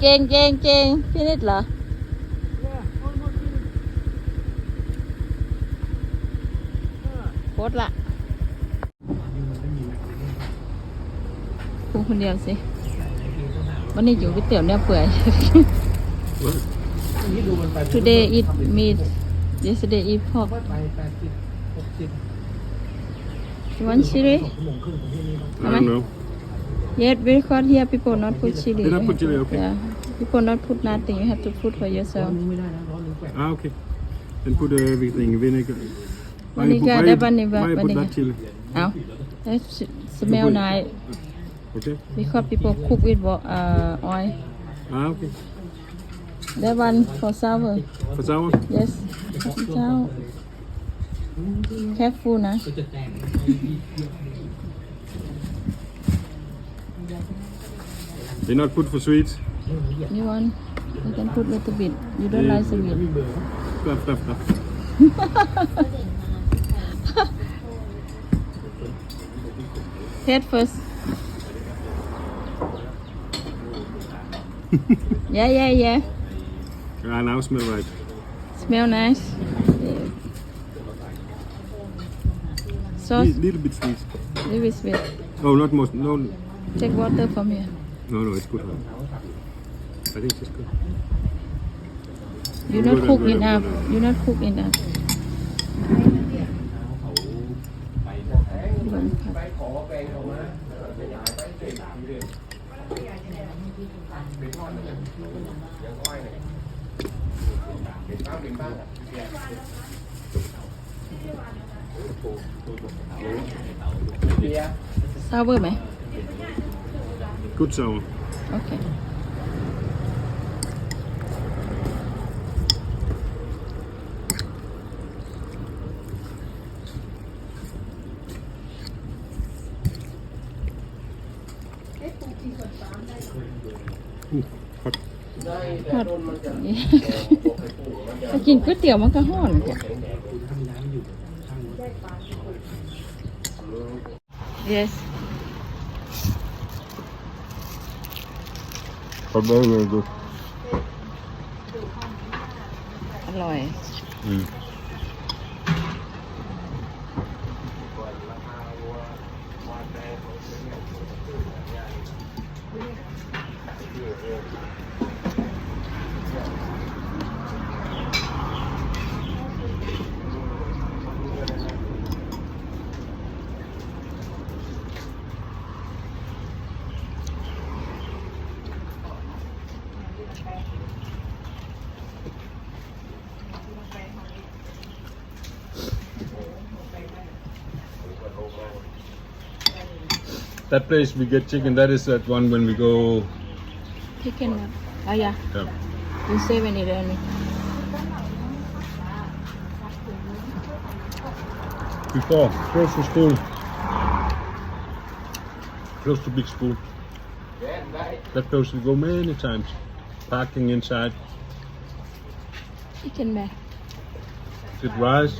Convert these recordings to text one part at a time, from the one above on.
เก่งเก่งเก่งพี่นิดเหรอโคตรละคุคนเดียวสิ วันนี้อยู่ก๋วยเตี๋ยวเนี่ยเปื่อย today eat meat yesterday eat pork you want chili ไม I Yes, because here people not put chili. They not put chili, okay. Yeah. People not put nothing. You have to put for yourself. Ah, okay. Then put uh, everything, vinegar. Vinegar, that vinegar. Why put that chili? Oh, t h i t smell nice. Okay. Because people cook with uh, oil. Ah, okay. That one for sour. For sour? Yes. For sour. Careful, na. h They not put for sweets? You want? You can put little bit. You don't like sweet. Stop, Head first. yeah, yeah, yeah. Ah, now smell right. Smell nice. Yeah. Sauce. Little, little bit sweet. Little bit sweet. Oh, not most. No. Take water from here. No, no, it's good. I think it's good. You not cook enough. You not cook enough. ซาเวอร์ไหม Good sour. Okay. Ooh, hot. หอดถ้ากินก๋วยเตี๋ยวมันก็ห้อนจ้ะ yes ขาได้ไงดูอร่อย อืม That place we get chicken. That is that one when we go. Chicken. Oh yeah. Yeah. In seven eleven. Before close to school. Close to big school. That place we go many times. Parking inside. Chicken man. Is it rice?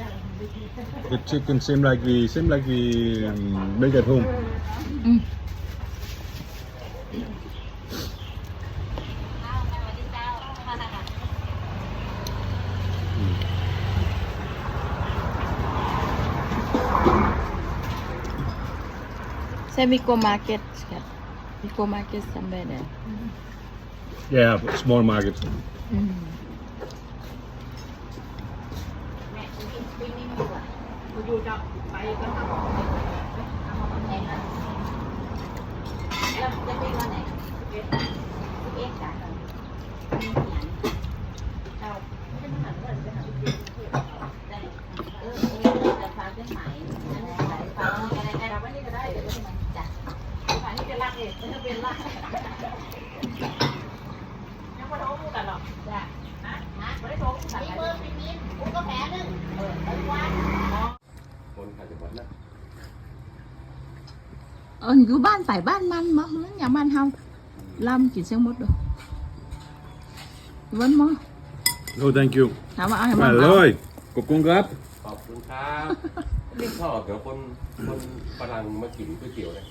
The chicken seem like we seem like we um, make at home. Mm. Say we market. We go market somewhere there. Yeah, small market. Mm -hmm. อยู่ดัไปก็ทำออกไปทำออกไปแล้วจะเป็นวันไหนเอ็กซกซ์จ้ะหมดแลเอออยู่บ้านไปบ้านมันมั้งมันอย่างบ้านเฮาลำกินเสียงมดด้วยวันมั้ง No thank you ถามว่าอะไรมาอนร่อยขอบคุณครับขอบคุณครับนี่ชอเดี๋ยวคนคนฝรั่งมากินก๋วยเตี๋ยวเลย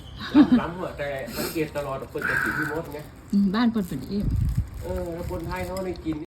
ล้ำๆอะแต่สังเกตตลอดคดจะกินที่มดไงบ้านเปิดเป็นเอฟเออแล้วคนไทยเขาไม่กิน